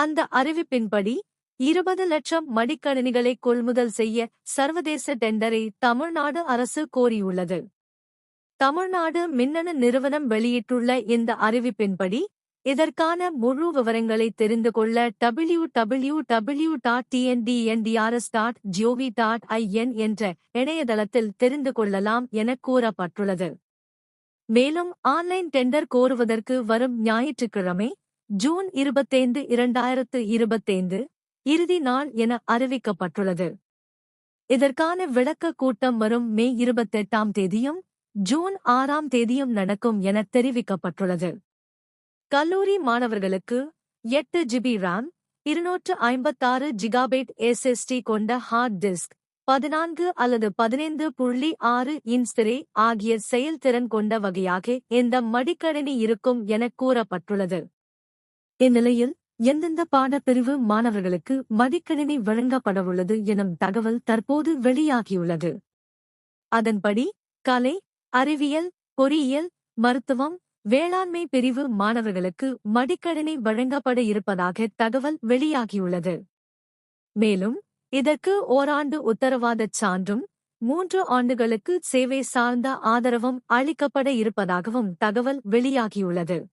அந்த அறிவிப்பின்படி இருபது லட்சம் மடிக்கணினிகளை கொள்முதல் செய்ய சர்வதேச டெண்டரை தமிழ்நாடு அரசு கோரியுள்ளது. தமிழ்நாடு மின்னணு நிறுவனம் வெளியிட்டுள்ள இந்த அறிவிப்பின்படி இதற்கான முழு விவரங்களை தெரிந்து கொள்ள W W W dot TNTNTRS dot gov dot IN என்ற இணையதளத்தில் தெரிந்து கொள்ளலாம் என கூறப்பட்டுள்ளது. மேலும் ஆன்லைன் டெண்டர் கோருவதற்கு வரும் ஞாயிற்றுக்கிழமை ஜூன் இருபத்தைந்து இரண்டாயிரத்து இருபத்தைந்து இறுதி நாள் என அறிவிக்கப்பட்டுள்ளது. இதற்கான விளக்க கூட்டம் வரும் மே இருபத்தெட்டாம் தேதியும் ஜூன் ஆறாம் தேதியும் நடக்கும் என தெரிவிக்கப்பட்டுள்ளது. கல்லூரி மாணவர்களுக்கு எட்டு ஜிபி ரேம் இருநூற்று ஐம்பத்தாறு ஜிகாபைட் எஸ்எஸ்டி கொண்ட ஹார்ட் டிஸ்க் பதினான்கு அல்லது பதினைந்து புள்ளி ஆறு இன்ஸ்பிரே ஆகிய செயல்திறன் கொண்ட வகையாக இந்த மடிக்கணினி இருக்கும் என கூறப்பட்டுள்ளது. இந்நிலையில் எந்தெந்த பாடப்பிரிவு மாணவர்களுக்கு மடிக்கணினி வழங்கப்படவுள்ளது எனும் தகவல் தற்போது வெளியாகியுள்ளது. அதன்படி கலை அறிவியல் பொறியியல் மருத்துவம் வேளாண்மை பிரிவு மாணவர்களுக்கு மடிக்கணினி வழங்கப்பட இருப்பதாக தகவல் வெளியாகியுள்ளது. மேலும் இதற்கு ஓராண்டு உத்தரவாதச் சான்றும் மூன்று ஆண்டுகளுக்கு சேவை சார்ந்த ஆதரவும் அளிக்கப்பட இருப்பதாகவும் தகவல் வெளியாகியுள்ளது.